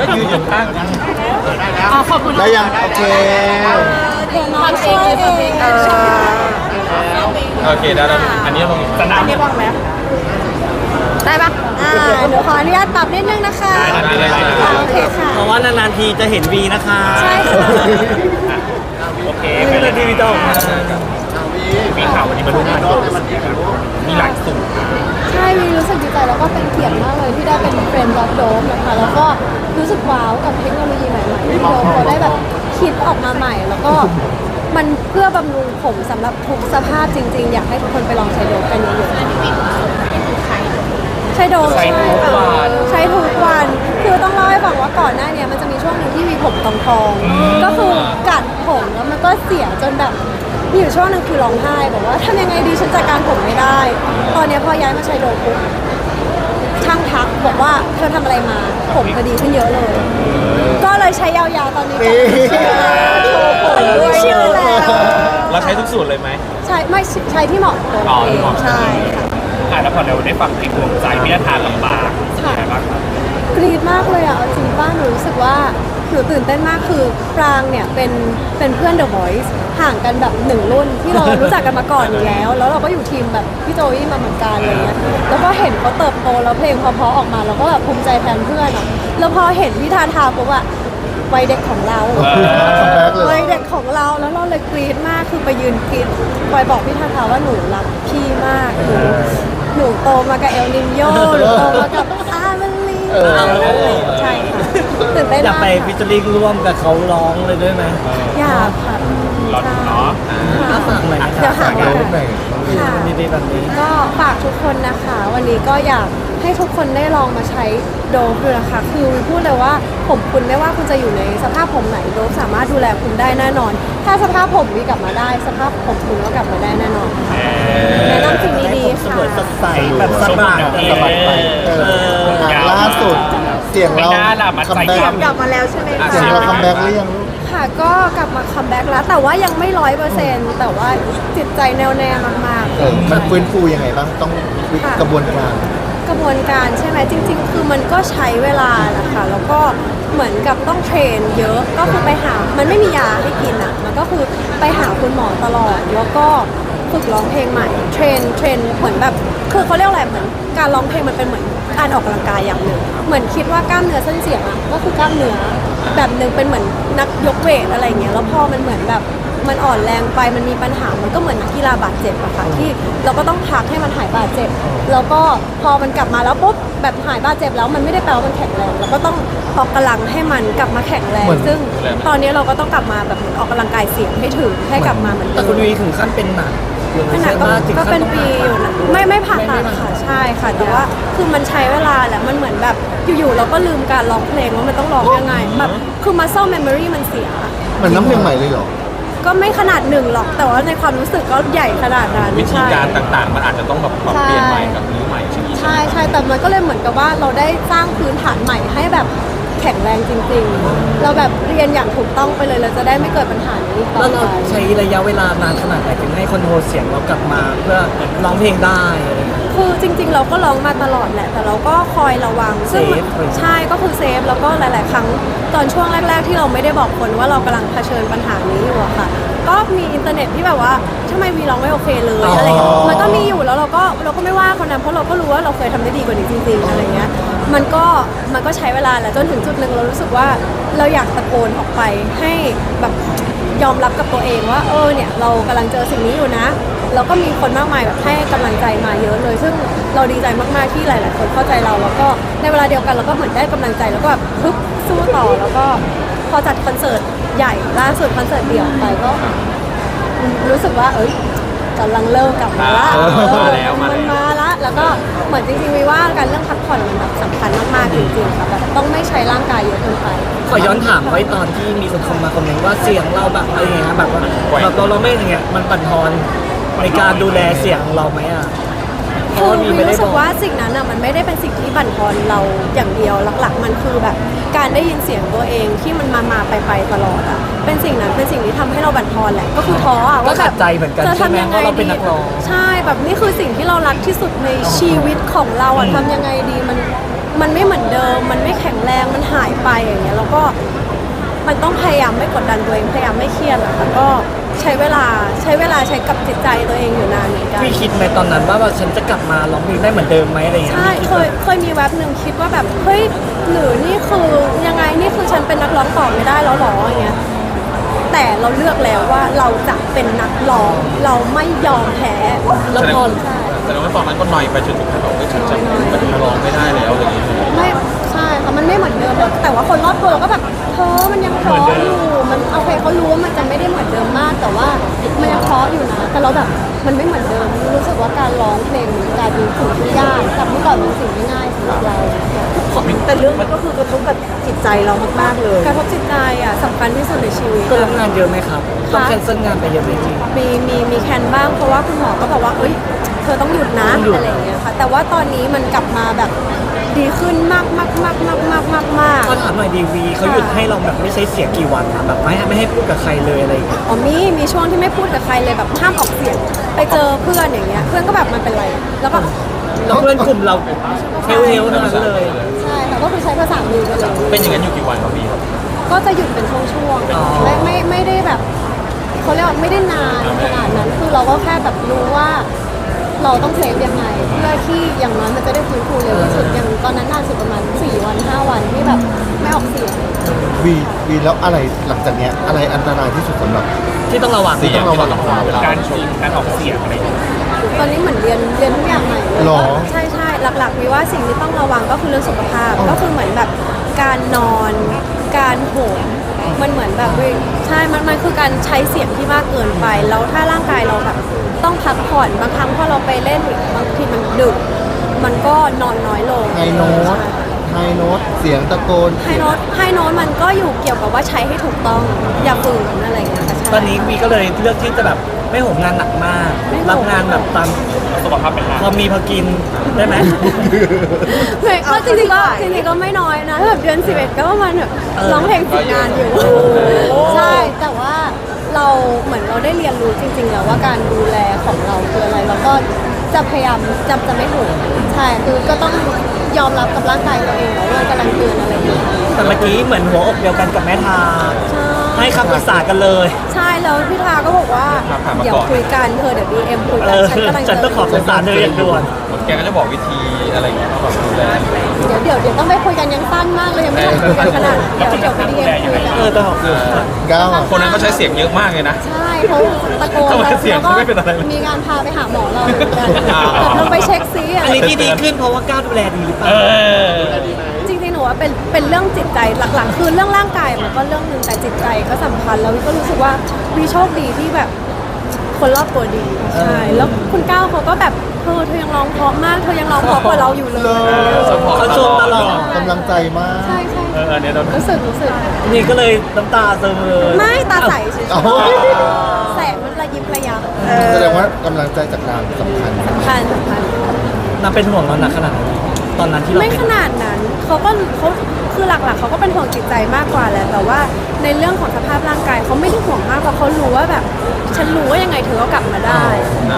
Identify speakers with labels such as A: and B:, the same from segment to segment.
A: ก็ยืนอยู่ข้างกัน
B: อ๋อขอบคุณ
C: ได้ยังโอเค
B: เดี๋ยวน้องช่วยเอง
A: โอเคได้แล้วอันนี้ลงสนาม
B: อันนี้บ้างไหมได้ปะอ่าหนูขออนุญาตปรับนิดนึงนะคะ
A: ได้ได้ได้
B: อ่าโอเคค่ะ
D: เพราะว่านานๆทีจะเห็นวีนะคะ
B: ใช่ค่ะ
A: โอเค
D: ไม่นานๆทีวีจะออก มา
A: มีข่าววันนี้มาร่วมงานมีหลายสูตร
B: ใช่วีรู้สึกดีใจแล้วก็เป็นเกียรติมากเลยที่ได้เป็นเฟรนด์รับโดมนะคะ แล้วก็รู้สึกว้าวกับเทคโนโลยีใหม่ๆที่โดมเขาได้แบบคิดออกมาใหม่ แล้วก็มันเพื่อบำรุงผมสำหรับทุกสภาพจริง ๆ อยากให้ทุกคนไปลองใช้โดมกันเยอะๆใช้โดม
A: ใช้ทุกวัน
B: ใช้ทุกวันคือต้องเล่าให้ฟังว่าก่อนหน้าเนี้ยมันจะมีช่วงหนึ่งที่มีผมทองทองๆก็คือกัดผมแล้วมันก็เสียจนแบบ มีอยู่ช่วงหนึ่งคือร้องไห้บอกว่าทำยังไงดีฉันจัดการผมไม่ได้ ตอนเนี้ยพอย้ายมาใช้โดมปุ๊บช่างทักบอกว่าเธอทำอะไรมา ผมก็ดีขึ้นเยอะเลย ก็เลยใช้ยาวๆตอนนี้ก็ชื่อแล้วโชว์ผมด้วยชื่อแล้ว
A: เราใช้ทุกสูตรเลยไหม
B: ใช้ไม่ใช้ที่เหมาะกับตัว
A: อ๋อ
B: เอ
A: ที่
B: ง
A: เหมาะ
B: ใช่ค่ะ
A: อ่าแล้วพอเราได้ฟังเพลงดวงใจพิธทานลำบากเป็นไงบ้างครับ
B: กรี๊ดมากเลยอะเอาจริงป้าหนูรู้สึกว่าหนูตื่นเต้นมากคือปรางเนี่ยเป็นเป็นเพื่อน The Voice ห่างกันแบบหนึ่งรุ่นที่เรารู้จักกันมาก่อนอยู่แล้ว แล้วเราก็อยู่ทีมแบบพี่โจวี่มาเหมือนกันอะไรเงี้ยแล้วก็เห็นเขาเติบโตแล้วเพลงเพอๆออกมาเราก็แบบภูมิใจแทนเพื่อนอะแล้วพอเห็นพี่ทาทาปุ๊บอะวัยเด็กของเรา
C: คัมแบ็กเลย
B: วัยเด็กของเราแล้วเราเลยกรี๊ดมากคือไปยืนกรี๊ดคอยบอกพี่ทาทาว่าหนูรักพี่มากหนูหนูโตมากับเอลนินโยหนูโตมากับอาเมลี
C: เออ
B: ใช่ค่ะตื่นเต้น
D: อยาก
B: มาก
D: ไป
B: ค่ะ
D: ฟิชเชอริงร่วมกับเขาร้องเลยด้วยไหม
B: อยากค่ะ
A: รอดูเนาะ
D: ถ้าฝากหน่อยนะ
B: เดี๋ยว
D: คะ
B: หา
C: เดี๋
B: ว่า
C: ยวนิดหน่อย
B: ค่ะ
D: ดีๆแบบนี้
B: ก็ฝากทุกคนนะคะ วันนี้ก็อยากให้ทุกคนได้ลองมาใช้โดฟดูนะคะ คือวิพูดเลยว่าผมคุณไม่ว่าคุณจะอยู่ในสภาพผมไหนโดฟสามารถดูแลคุณได้แน่นอน ถ้าสภาพผมวีกลับมาได้ สภาพผมคุณก็กลับมาได้แน่นอนแนะนำสิ่งดีๆ
D: ส
B: ค่ะ
D: วยสดใสแบบสบาย
A: สบายไป
C: เออล่าสุด เสียงเรา
A: ไม่น่าล่ะมา
C: คัม
A: ใส่
C: แบ็ก
A: กลับ
B: กลับมาแล้วใช่ไหมคะ
C: เสียงเราคัมแบ็กหรือยังลูก
B: ค่ะ ก็กลับมาคัมแบ็กแล้ว แต่ว่ายังไม่ร้อยเปอร์เซ็นต์แต่ว่าจิตใจแน่วแน่มากๆ
C: เออมันฟื้นฟูยังไงบ้างต้องวิกระบวนการ
B: กระบวนการใช่ไหมจริง ๆ คือมันก็ใช้เวลาแหละค่ะแล้วก็เหมือนกับต้องเทรนเยอะก็คือไปหา มันไม่มียาให้กินอะมันก็คือไปหาคุณหมอตลอด แล้วก็ฝึกร้องเพลงใหม่ เทรนเทรนเหมือนแบบคือเขาเรียกอะไรเหมือนการร้องเพลงมันเป็นเหมือน การออกกำลังกายอย่างหนึ่ง เหมือนคิดว่ากล้ามเนื้อเส้นเสียงอะก็คือกล้ามเนื้อแบบหนึ่งเป็นเหมือนนักยกเวทอะไรอย่างเงี้ยแล้วพอมันเหมือนแบบมันอ่อนแรงไปมันมีปัญหามันก็เหมือนนักกีฬาบาดเจ็บอะค่ะที่เราก็ต้องพักให้มันหายบาดเจ็บ แล้วก็พอมันกลับมาแล้วปุ๊บแบบหายบาดเจ็บแล้วมันไม่ได้แปลว่ามันแข็งแรงเราก็ต้องออกกำลังให้มันกลับมาแข็งแรง
C: เหมือน
B: ซึ่งตอนนี้เราก็ต้องกลับมาแบบเหมือนออกกำลังกายเสียงให้ถึงให้กลับมาเหมือน
D: แต่
B: เดิ
D: คุณ
B: ม
D: วีถึงขั้นเป็นหนักหรือ
B: ข
D: ไม่
B: นา
D: ใช่
B: ดก็
D: ว่าถึง
B: ก็
D: ขั้น
B: เป็น
D: ต้อง
B: ปีอยู่นะไม่ไม่ผ่าตัดค่ะใช่ค่ะ แต่ว่าคือมันใช้เวลาแหละมันเหมือนแบบอยู่ๆเราก็ลืมการร้องเพลงว่ามันต้องร้องยังไงแบบคือมาเซลเมมโมรีมันเสีย
C: เหมือนน้ำเพลงใหม่เลยเหรอ
B: ก็ไม่ขนาดหนึ่งหรอกแต่ว่าในความรู้สึกก็ใหญ่ขนาดนั้น
A: วิธีการ
B: ใช่
A: ต่างๆ มันอาจจะต้องแบบปรับเปลี่ยนใหม่กับมือใหม่ใช่ไหม
B: ใช่ใช่แต่มันก็เลยเหมือนกับว่าเราได้สร้างพื้นฐานใหม่ให้แบบ แข็งแรงจริง ๆ เราแบบเรียนอย่างถูกต้องไปเลยเราจะได้ไม่เกิดปัญหานี้ต่
D: แล้
B: อ
D: วเรา
B: ไป
D: ใช้ระยะเวลานานขนาดไหนถึงให้คอนโทรลเสียงเรากลับมา เพื่อร้องเพลงได้อะไรอย่างเงี้ย
B: จริง ๆ เราก็ร้องมาตลอดแหละ แต่เราก็คอยระวัง ซึ่ง
D: เซฟ
B: ใช่ก็คือเซฟ แล้วก็หลาย ๆ ครั้งตอนช่วงแรก ๆ ที่เราไม่ได้บอกคนว่าเรากำลังเผชิญปัญหานี้อยู่อะค่ะ ก็มีอินเทอร์เน็ตที่แบบว่าทำไมวีร้องไม่โอเคเลยอะไรอย่างเงี้ยมันก็มีอยู่แล้วเราก็เราก็ไม่ว่าคนนั้นเพราะเราก็รู้ว่าเราเคยทำได้ดีกว่านี้จริง ๆ อะไรเงี้ย มันก็มันก็ใช้เวลาแหละจนถึงจุดหนึ่งเรารู้สึกว่าเราอยากตะโกนออกไปให้แบบ ยอมรับกับตัวเองว่าเออเนี่ยเรากำลังเจอสิ่งนี้อยู่นะ แล้วก็มีคนมากมายแบบให้กำลังใจมาเยอะเลย ซึ่งเราดีใจมากๆที่หลาย ๆ คนเข้าใจเรา แล้วก็ในเวลาเดียวกันเราก็เหมือนได้กำลังใจแล้วก็แบบฮึบสู้ต่อแล้วก็พอจัดคอนเสิร์ตใหญ่ล่าสุดคอนเสิร์ตเดี่ยวไปก็ รู้สึกว่า เอ้ยกำลังเริ่มกลับมาละ
A: อ่า
B: เออ
A: มาแล้วมาแล้ว
B: มันมาละแล้วก็เหมือนจริงๆวิว่าการเรื่องพักผ่อนมันแบบสำคัญมากๆจริงๆค่ะแบบต้องไม่ใช้ร่างกายเยอะเกินไป
D: ขอย้อนถามไว้ตอนที่มีคนคอมมาคอมเมนต์ว่าเสียงเราแบบอะไรอย่างเงี้ยแบบว่าแบบเราเราไม่อย่างเงี้ยมันบั่นทอน ในการดูแลเสียงเราไหมอะเพ
B: คื
D: ราะ
B: อ
D: ว่ามี
B: วิ
D: ไม่ได้
B: รู้
D: บ
B: สึ
D: อกก
B: ว่าสิ่งนั้นอะมันไม่ได้เป็นสิ่งที่บั่นทอนเราอย่างเดียวหลักๆ มันคือแบบ การได้ยินเสียงตัวเองที่มันมามาไปไปตลอดอะเป็นสิ่งนั้นเป็นสิ่งที่ทำให้เราบั่นทอนแหละก็คือท้ออะ
D: ก็
B: ว่าแบ
D: ขั
B: บ
D: ดใจเหมือนกัน
B: จะ
D: ใช่ไหม
B: ทำยัง
D: เพ
B: ไง
D: ราะเราเป็น
B: ดี
D: นักร้อง
B: ใช่แบบนี่คือสิ่งที่เรารักที่สุดในชีวิตของเราอะทำยังไงดีมันมันไม่เหมือนเดิม มันไม่แข็งแรงมันหายไปอย่างเงี้ยแล้วก็มันต้องพยายามไม่กดดันตัวเองพยายามไม่เครียดอะแล้วก็ ใช้เวลาใช้เวลาใช้กับจิตใจตัวเองอยู่นานเหมือนกัน
D: พี่คิดไหมตอนนั้นว่าว่าฉันจะกลับมาร้องเพลงได้เหมือนเดิมไหมอะไรอย่างเงี้ย
B: ใช่
D: พี่
B: เค
D: ดไหม
B: ยเคยมีแว็บหนึ่งคิดว่าแบบเฮ้ยหรือนี่คือยังไงนี่คือฉันเป็นนักร้องต่อไม่ได้แล้วหรออย่างเงี้ยแต่เราเลือกแล้วว่าเราจะเป็นนักร้องเราไม่ยอมแพ้
D: แล้วพอ
B: ใช่
A: แสดงว่าตอนนั้นก็หน่อยไปจนถึงขั้นบอกว่าฉันจะเป็นนักร้องไม่ได้แล้วอะไรอย่างเงี้ย
B: ไม่ใช่ค่ะมันไม่เหมือนเดิมแล้วแต่ว่าคนรอบตัวเราก็แบบเธอมันยังเพราะอยู่ กว่าการร้องเพลงมันกลายเป็นสิ่งที่ยากจากเมื่อก่อนเป็นสิ่งที่ง่ายสำหรับเรา
E: แต่เรื่องมันก็คือกระทบกับจิตใจเรามากๆเลย
B: กระทบจิตใจอะสำคัญที่สุดในชีวิต
D: ก็
B: อะ
D: รับงานเยอะไหมครับต้องแคนเซิลงานไปเยอะไหมจริง
B: มีมีมีแคนบ้างเพราะว่าคุณหมอก็บอกว่าเอ้ย เธอต้องหยุดนะ
D: ต้องหยุด
B: อะไรอย่างเงี้ยค่ะแต่ว่าตอนนี้มันกลับมาแบบดีขึ้นมากมากมากมากมากมากมาก
D: ก็ถามหน่อยดีวีเขาหยุดให้เราแบบไม่ใช้เสียงกี่วันอะแบบไม่ให้ไม่ให้พูดกับใครเลยอะไรอย่างเงี้ย
B: อ๋อมีมีช่วงที่ไม่พูดกับใครเลยแบบห้ามออกเสียง ไปเจอเพื่อนอย่างเงี้ยเพื่อนก็แบบมันเป็นไรแล้วก็
D: แล้วเพื่อนกลุ่มเราเฮลเฮลทั้งนั้นเลย
B: ใช่ค่ะก็คือใช้ภาษามือกันเลย
A: เป็นอย่างนั้นอยู่กี่วันครับพี่ครับ
B: ก็จะหยุดเป็นช่วงๆไม่ไม่ไม่ได้แบบเขาเรียกว่าไม่ได้นานขนาดนั้นคือเราก็แค่แบบรู้ว่า เราต้องเซฟยังไงเพื่อที่อย่างน้อยมันจะได้ฟื้นฟูเร็วที่สุดอย่างตอนนั้นนานสุดประมาณ4วัน5วันที่แบบไม่ออกเสียง
C: วีวีแล้วอะไรหลังจากเนี้ยอะไรอันตรายที่สุดสำหรับ
D: ที่ต้องระวัง
A: เสียงที่เราต้องระวังเวลาการชมการออกเสียงอะไรอย่างเงี้ย
B: ตอนนี้เหมือนเรียนเรียนทุกอย่างใหม่เลย
C: หรอ
B: ใช่ใช่หลักๆมีว่าสิ่งที่ต้องระวังก็คือเรื่องสุขภาพ
C: อ๋อ
B: ก็คือเหมือนแบบการนอน การโหม มันเหมือนแบบเว้ยใช่มันมันคือการใช้เสียงที่มากเกินไป แล้วถ้าร่างกายเราแบบต้องพักผ่อนบางครั้งพอเราไปเล่นบางทีมันดึก มันก็นอนน้อยลง
C: ไฮโน้ต ไฮโน้ตเสียงตะโกน
B: ไฮโน้ตไฮโน้ตมันก็อยู่เกี่ยวกับว่าใช้ให้ถูกต้องอย่าฝืนอะไรอย่างเงี้ยค่ะใช่
D: ตอนนี้วีก็เลยเลือกที่จะแบบไม่โหมงานหนักมาก
B: ไม่โหม
D: รับงานแบบตาม
A: สุขภาพเป็นหลัก
D: พอมีพอกินได้ไหม
B: เฮ้ยก็จริงๆก็จริงๆก็ไม่น้อยนะแบบเดือน11 ก็ประมาณแบบ
D: เออ
B: ร้องเพลงสิบงานอยู่ใช่แต่ว่าเราเหมือนเราได้เรียนรู้จริง ๆ แล้วว่าการดูแลของเราคืออะไรแล้วก็ จะพยายามจำจะไม่ถูกใช่คือก็ต้องยอมรับกับร่างกายตัวเองว่ามันกำลังเตือนอะไรอยู่
D: แต่เมื่อกี้เหมือนหัวอกเดียวกันกับแม่ทา
B: ใช่
D: ให้คำปรึกษากันเลย
B: ใช่แล้วพี่ทาก็บอกว่าเดี๋ยวคุยกันเธอเดี๋ยวดีเอ็มคุย
D: เอ
B: กัน
D: อ
B: ฉันกำลัง
D: ฉันต้องขอปรึกษาเธออย่างด่วน
A: แกก็จะบอกวิธีอะไรอย่างเงี้ยว่าแบบดูแล
B: เดี๋ยวเดี๋ยวเดี๋ยวต้องไปคุยกันยังสั้นมากเลยยังไม่ทันคุยกันขนาดเดี๋ยวเดี๋ยวไปดีเอ็มคุยกัน
D: เออต้องขอ
A: เออ
C: ก้าวอะ
A: คนนั้นเขาใช้เสียงเยอะมากเลยนะ
B: ใช่เขาตะโกน
A: ทำไม
B: แล้ว
A: เสียงเขาไม่เป็นอะไรเลย
B: มีการพาไปหาหมอเราเหมือนกัน
A: อ่า
B: แบบลองไปเช็คซิอะ
D: อันนี้ที่ดีขึ้นเพราะว่าก้าวดูแลดีหรือเป
A: เอ
D: ล่า
A: อ
B: จริงๆหนูว่าเป็นเป็นเรื่องจิตใจหลักๆ คือเรื่องร่างกายมันก็เรื่องหนึ่งแต่จิตใจก็สำคัญแล้ววิก็รู้สึกว่าวีโชคดีที่แบบ คนรอบตัวดี ใช่ แล้วคุณก้าวเขาก็แบบเธอเธอยังร้องเพราะมากเธอยังร้องเพราะกว่าเราอยู่เลย
C: เลย
D: เขาชมตลอด
C: กำลังใจมาก
B: ใช่ใช่
A: เออเนี่ยเรา
B: รู้สึกรู้สึก
D: นี่ก็เลยน้ำตาซึมเลย
B: ไม่ตาใสเฉย
C: เอ้า
B: ๆแสงมันระยิบระยับ
C: แสดงว่ากำลังใจจากนางสำคัญ
B: สำคัญสำคัญ
D: นางเป็นห่วงเราหนักขนาดไหนตอนนั้นที่เรา
B: ไม่
D: เป็
B: ข
D: น
B: นาดนั้นเขาก็เขา คือหลักๆเขาก็เป็นห่วงจิตใจมากกว่าแหละแต่ว่าในเรื่องของสภาพร่างกายเขาไม่ได้ห่วงมากเพราะเขารู้ว่าแบบ ฉันรู้ว่ายังไงเธอก็กลับมาได้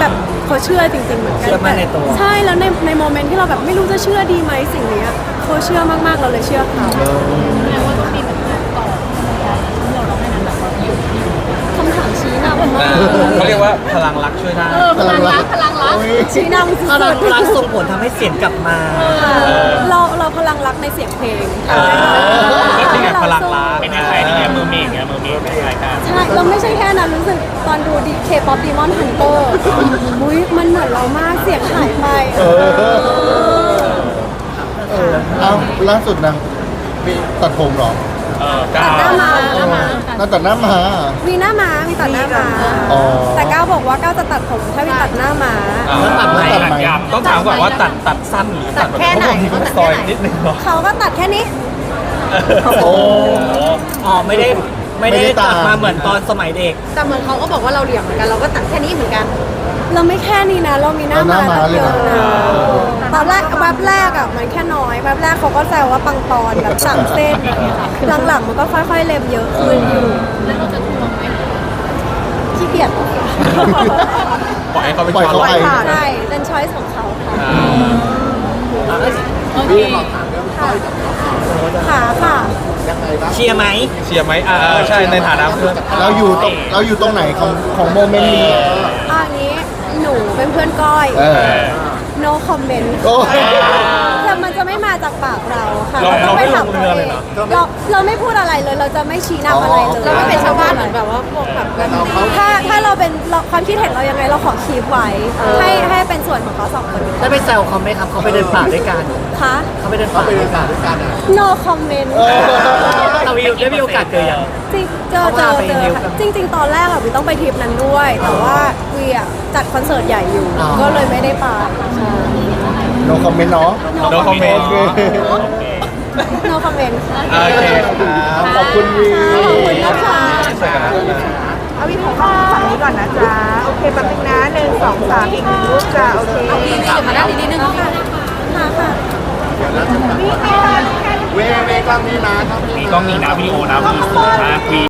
B: แบบเขาเชื่อจริงๆเหมือนกัน
D: เชื่อมั่นในตัว
B: ใช่แล้วในในโมเมนต์ที่เราแบบไม่รู้จะเชื่อดีไหมสิ่งเนี้ยเขาเชื่อมากๆเราเลยเชื่อเขา
C: เออ
B: ค
A: เขาเรียกว่าพลังรักช่วยได้
C: พลังรักพลังรัก
B: ชี้นำสุ
D: พลัง
B: ดๆ
D: รักส่งผลทำให้เสียงกลับมา
B: เราเราพลังรักในเสียงเพลง
A: เออนี่ไงพลังรัก
B: เป็น
A: เป็นยังไงนี่ไงมือมีอย่างเงี้ยมือมีเป็นรายการ
B: ใช่เราไม่ใช่แค่นั้นรู้สึกตอนดูดีเคป๊อปดีมอนฮันเตอร์อุ้ยมันเหมือนเรามากเสียงหายไป
C: เออเออเอาล่าสุดนางมีตัดผมเหรอ
A: เออ
B: ตั
A: ก้า
B: ดหน้ามา
C: เออนางตัดหน้ามา
B: มีหน้าม้ามี ตัดหน้าม้า
C: อ๋อ
B: แต่ก้าวบอกว่าก้าวจะตัดผมถ้ามีตัดหน้าม้า
A: แล้วตัดไหน
C: ตัดไหม
A: ต้องถามก่อนว่าตัดตัดสั้นหรือตัดแบบเขาบอกมีต้องซอยนิดนึงเนาะ
B: เขาก็ตัดแค่นี้
C: โอ้
D: อ๋อไม่ได้ไม่ได้
C: ไม่ได้
D: ตัด
C: ตาม
D: มาเหมือนตอนสมัยเด็ก
E: แต่เหมือนเขาก็บอกว่าเราเหลี่ยมเหมือนกัน เราก็ตัดแค่นี้เหมือนกัน
B: เราไม่แค่นี้นะ เรามีหน้าม้าตั้งเยอะนะตอนแรกแวบแรกอะมันแค่น้อยแวบแรกเขาก็แซวว่าปังปอนแบบสามเส้น หลังๆมันก็ค่อยๆเล็มเยอะขึ้นอยู่ แล้วเราจะทวงไหม ขี้เกียจ
A: ปล่อยให้เขาไป
C: ปล่อยเขา
A: ก่อน
C: ไป
B: ใช่เป็นช้อยส์ของเขาค่ะ
A: อ่า
D: อะ
B: โอเคค่ะค่ะค่ะ
D: เชียร์ไหม
A: เชียร์ไหมอ่าใช่ในฐานะเพื่อน
C: เราอยู่ตรงเราอยู่ตรงไหนของของโมเมนต์นี้
B: อันนี้หนูเป็นเพื่อนก้อย
C: เออ
B: no comment
C: โอ้ย
B: แต่มัน จะไม่มาจากปากเราค่ะ
A: เรา
B: ต้องไปถาม
A: เราไม่ลง
B: ตัว
A: เรือ
B: เอ
A: เลย
B: ง
A: เหรอ
B: เราเราไม่พูดอะไรเลยเราจะไม่ชี้นำอะไรเลย
C: อ๋อ
B: เราเป็นชาวบ้านเหมือนแบบว่าพวกแบบถ้าถ้าเราเป็นเราความคิดเห็นเรายังไงเราขอคีบไว้ให้ให้เป็นส่วนของเขาสองคน
D: ได้ไปแซวเขาไหมครับเขาไปเดินป่าด้วยกัน
B: ค่ะ
D: เขาไปเดินป่าด้วยกัน
B: no comment
C: เออ
D: เรามีได้มีโอกาสเจอยัง
B: จริงเจอเจอเจอค่ะจริงๆตอนแรกอะวีต้องไปทริปนั้นด้วย แต่ว่าวีอะจัดคอนเสิร์ตใหญ่อยู่ ก็เลยไม่ได้ไปใช่
C: โนคอมเมนต์เนาะ
A: no comment
C: โอเค
B: no comment ค่ะ
A: โอเคครับ
C: ขอบคุณวี
B: ขอบคุณนะคะ
A: ใส่กันนะ
E: เอาวินของฝั่งนี้ก่อนนะจ๊ะ โอเคแป๊บนึงนะหนึ่งสองสามอีกหนึ่งรูปจ้ะโอเค
B: มาด้านนี้นิดนึงค่ะค่ะค่ะ
C: เวเวกล้องนี้นะ
A: มีกล้องนี้นะวิดีโอนะมีสูงนะวี